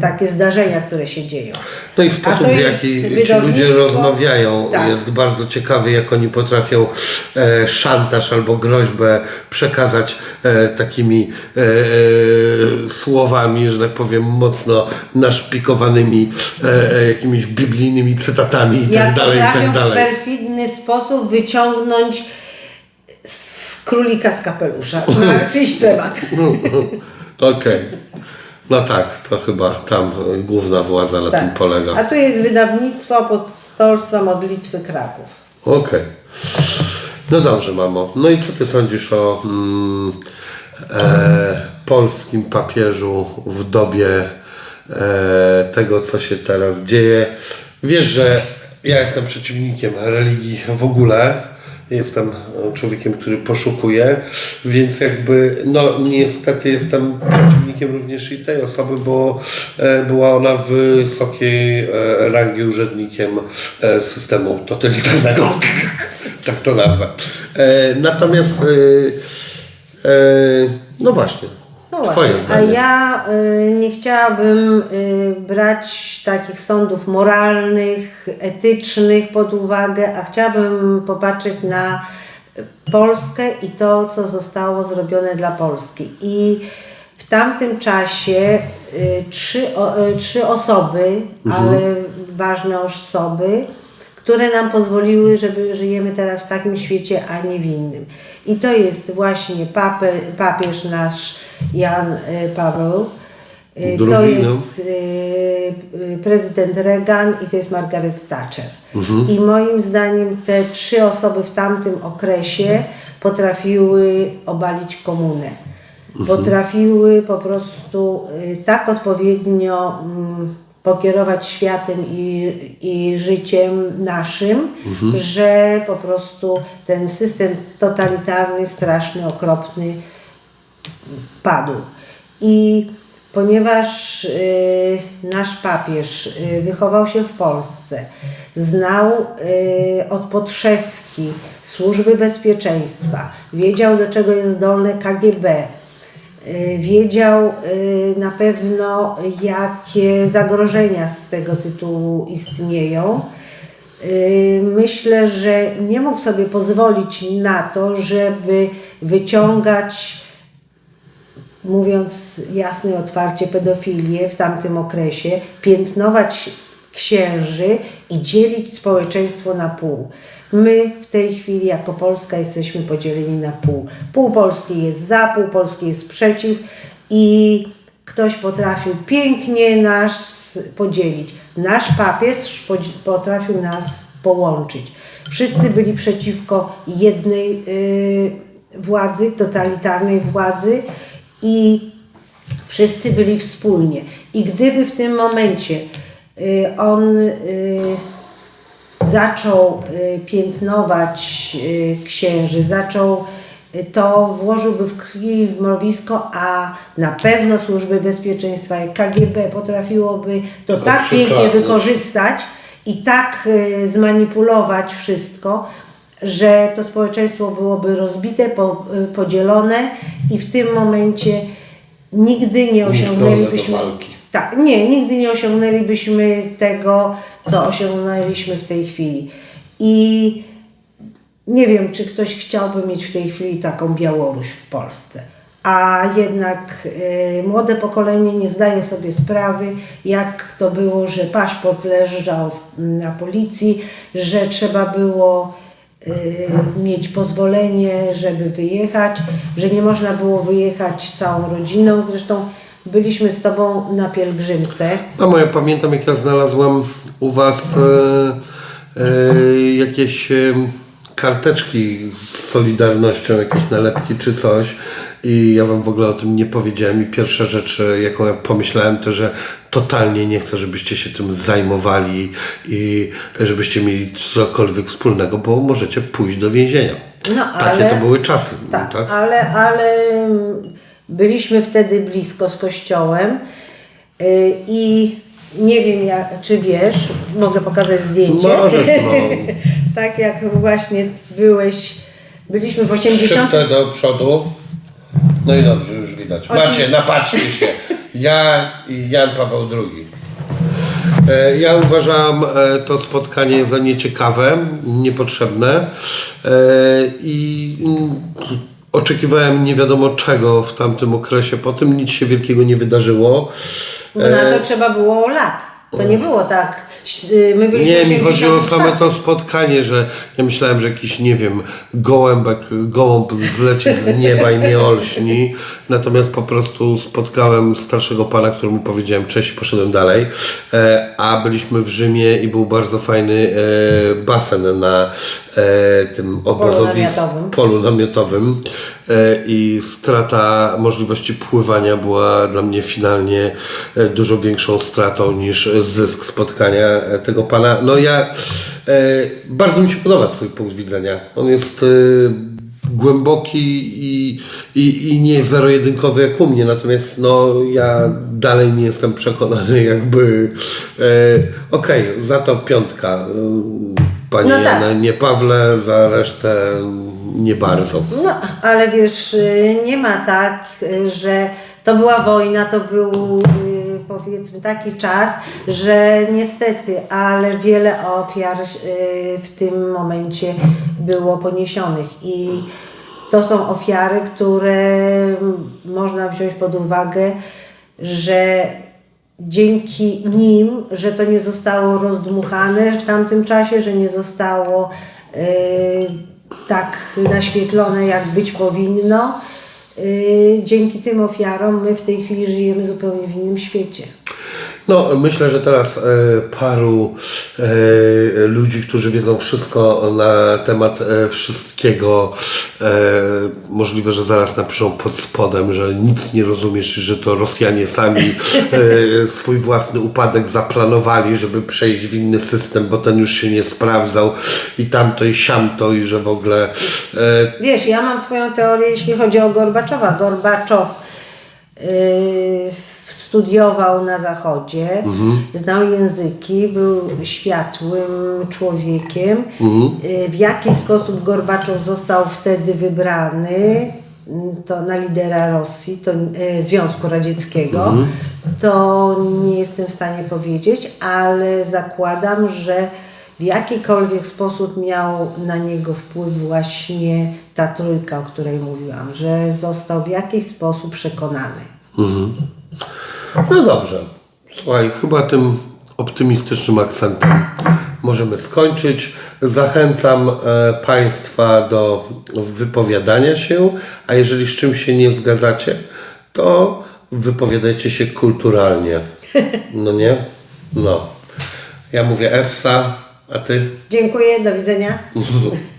takie zdarzenia, które się dzieją. No i sposób, w jaki ci ludzie rozmawiają, Tak. jest bardzo ciekawy, jak oni potrafią e, szantaż albo groźbę przekazać e, takimi e, e, słowami, że tak powiem, mocno naszpikowanymi e, e, jakimiś biblijnymi cytatami i tak Jak dalej, i tak w dalej. perfidny sposób wyciągnąć z królika z kapelusza. No, czyś trzeba. Okej. No tak, to chyba tam e, główna władza na tym Tak. polega. A tu jest wydawnictwo Apostolstwa Modlitwy Kraków. Okej. No dobrze, mamo. No i co ty sądzisz o mm, e, polskim papieżu w dobie e, tego, co się teraz dzieje? Wiesz, że ja jestem przeciwnikiem religii w ogóle. Jestem e, człowiekiem, który poszukuje, więc jakby, no niestety jestem przeciwnikiem również i tej osoby, bo e, była ona wysokiej e, rangi urzędnikiem systemu totalitarnego. tak to nazwę. Natomiast, no właśnie, No twoje właśnie, a zdanie. ja y, nie chciałabym y, brać takich sądów moralnych, etycznych pod uwagę, a chciałabym popatrzeć na Polskę i to, co zostało zrobione dla Polski. I w tamtym czasie y, trzy, o, y, trzy osoby, ale ważne osoby, które nam pozwoliły, żeby żyjemy teraz w takim świecie, a nie w innym. I to jest właśnie papę, papież nasz Jan y, Paweł, to Drugi, jest no. y, y, prezydent Reagan i to jest Margaret Thatcher. I moim zdaniem te trzy osoby w tamtym okresie potrafiły obalić komunę. Potrafiły po prostu tak odpowiednio mm, pokierować światem i, i życiem naszym, że po prostu ten system totalitarny, straszny, okropny padł. I ponieważ y, nasz papież y, wychował się w Polsce, znał y, od podszewki służby bezpieczeństwa, wiedział do czego jest zdolne KGB, wiedział y, na pewno jakie zagrożenia z tego tytułu istnieją. Y, Myślę, że nie mógł sobie pozwolić na to, żeby wyciągać mówiąc jasno i otwarcie, pedofilię w tamtym okresie, piętnować księży i dzielić społeczeństwo na pół. My w tej chwili jako Polska jesteśmy podzieleni na pół. Pół Polski jest za, pół Polski jest przeciw i ktoś potrafił pięknie nas podzielić. Nasz papież potrafił nas połączyć. Wszyscy byli przeciwko jednej y, władzy, totalitarnej władzy i wszyscy byli wspólnie. I gdyby w tym momencie y, on y, zaczął y, piętnować y, księży, zaczął y, to włożyłby w krwi w mrowisko, a na pewno służby bezpieczeństwa jak KGB potrafiłoby to Tylko tak pięknie wykorzystać i tak zmanipulować wszystko, że to społeczeństwo byłoby rozbite, po, podzielone i w tym momencie nigdy nie osiągnęlibyśmy. Tak, nie, nigdy nie osiągnęlibyśmy tego, co osiągnęliśmy w tej chwili. I nie wiem, czy ktoś chciałby mieć w tej chwili taką Białoruś w Polsce. A jednak y, młode pokolenie nie zdaje sobie sprawy, jak to było, że paszport leżał na policji, że trzeba było y, mieć pozwolenie, żeby wyjechać, że nie można było wyjechać całą rodziną. Zresztą byliśmy z Tobą na pielgrzymce. Mamo, ja pamiętam jak ja znalazłam u Was e, e, jakieś e, karteczki z Solidarnością, jakieś nalepki czy coś i ja Wam w ogóle o tym nie powiedziałem i pierwsza rzecz, e, jaką ja pomyślałem, to że totalnie nie chcę, żebyście się tym zajmowali i żebyście mieli cokolwiek wspólnego, bo możecie pójść do więzienia. No, Takie ale- to były czasy, Tak, tak? Ale, ale byliśmy wtedy blisko z kościołem y, i nie wiem, jak, czy wiesz, mogę pokazać zdjęcie. Możesz, no. tak jak właśnie byłeś, byliśmy w 80. Szybko do przodu. No i dobrze, już widać. Macie, napatrzcie się. Ja i Jan Paweł II. E, Ja uważam e, to spotkanie za nieciekawe, niepotrzebne e, i oczekiwałem nie wiadomo czego w tamtym okresie. Po tym nic się wielkiego nie wydarzyło. No na to trzeba było lat. To nie było tak. Y, My byliśmy Nie, mi chodzi o 84. same to spotkanie, że ja myślałem, że jakiś, nie wiem, gołębek, gołąb zleci z nieba i mnie olśni. Natomiast po prostu spotkałem starszego pana, któremu powiedziałem cześć i poszedłem dalej. E, a byliśmy w Rzymie i był bardzo fajny e, basen na e, tym obozowisku polu namiotowym i strata możliwości pływania była dla mnie finalnie e, dużo większą stratą niż zysk spotkania e, tego pana. No ja e, bardzo mi się podoba Twój punkt widzenia. On jest e, głęboki i, i, i nie zero-jedynkowy jak u mnie, natomiast no ja dalej nie jestem przekonany jakby e, okej, za to piątka e, Panie No tak. Janie, Pawle, za resztę nie bardzo. No, ale wiesz, y, nie ma tak, y, że to była wojna, to był y, powiedzmy taki czas, że niestety, ale wiele ofiar w tym momencie było poniesionych i to są ofiary, które można wziąć pod uwagę, że dzięki nim, że to nie zostało rozdmuchane w tamtym czasie, że nie zostało e, tak naświetlone, jak być powinno. E, dzięki tym ofiarom my w tej chwili żyjemy zupełnie w innym świecie. No, myślę, że teraz e, paru e, ludzi, którzy wiedzą wszystko na temat e, wszystkiego, możliwe, że zaraz napiszą pod spodem, że nic nie rozumiesz, że to Rosjanie sami swój własny upadek zaplanowali, żeby przejść w inny system, bo ten już się nie sprawdzał i tamto i siamto i że w ogóle Wiesz, ja mam swoją teorię, jeśli chodzi o Gorbaczowa. Gorbaczow yy, studiował na Zachodzie, znał języki, był światłym człowiekiem. Yy, w jaki sposób Gorbaczow został wtedy wybrany mm, to na lidera Rosji, to yy, Związku Radzieckiego, to nie jestem w stanie powiedzieć, ale zakładam, że w jakikolwiek sposób miał na niego wpływ właśnie ta trójka, o której mówiłam, że został w jakiś sposób przekonany. No dobrze. Słuchaj, chyba tym optymistycznym akcentem możemy skończyć. Zachęcam e, Państwa do wypowiadania się, a jeżeli z czymś się nie zgadzacie, to wypowiadajcie się kulturalnie. No nie? No. Ja mówię Essa, a Ty? Dziękuję, do widzenia.